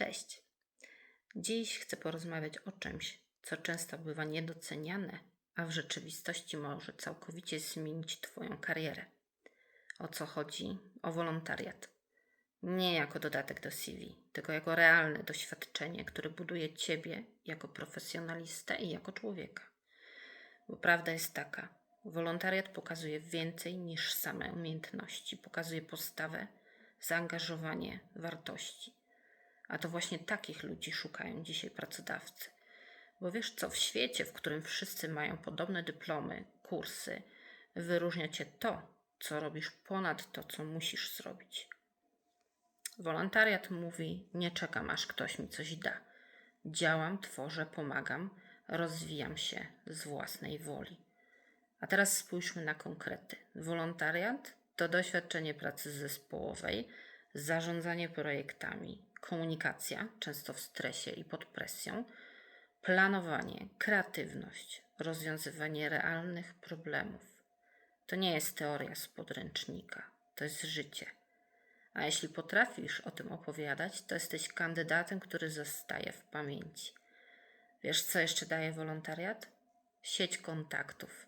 Cześć. Dziś chcę porozmawiać o czymś, co często bywa niedoceniane, a w rzeczywistości może całkowicie zmienić Twoją karierę. O co chodzi? O wolontariat. Nie jako dodatek do CV, tylko jako realne doświadczenie, które buduje Ciebie jako profesjonalistę i jako człowieka. Bo prawda jest taka: wolontariat pokazuje więcej niż same umiejętności, pokazuje postawę, zaangażowanie, wartości. A to właśnie takich ludzi szukają dzisiaj pracodawcy. Bo wiesz co, w świecie, w którym wszyscy mają podobne dyplomy, kursy, wyróżnia cię to, co robisz ponad to, co musisz zrobić. Wolontariat mówi: Nie czekam, aż ktoś mi coś da. Działam, tworzę, pomagam, rozwijam się z własnej woli. A teraz spójrzmy na konkrety. Wolontariat to doświadczenie pracy zespołowej, zarządzanie projektami, komunikacja, często w stresie i pod presją, planowanie, kreatywność, rozwiązywanie realnych problemów. To nie jest teoria z podręcznika, to jest życie. A jeśli potrafisz o tym opowiadać, to jesteś kandydatem, który zostaje w pamięci. Wiesz, co jeszcze daje wolontariat? Sieć kontaktów.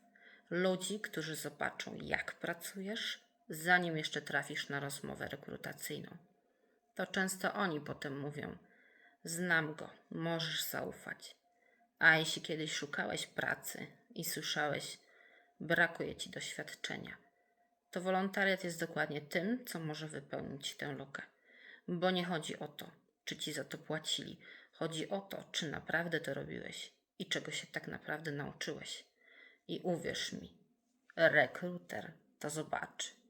Ludzi, którzy zobaczą, jak pracujesz, zanim jeszcze trafisz na rozmowę rekrutacyjną. To często oni potem mówią: Znam go, możesz zaufać. A jeśli kiedyś szukałeś pracy i słyszałeś, brakuje ci doświadczenia, to wolontariat jest dokładnie tym, co może wypełnić tę lukę. Bo nie chodzi o to, czy ci za to płacili, chodzi o to, czy naprawdę to robiłeś i czego się tak naprawdę nauczyłeś. I uwierz mi, rekruter to zobaczy.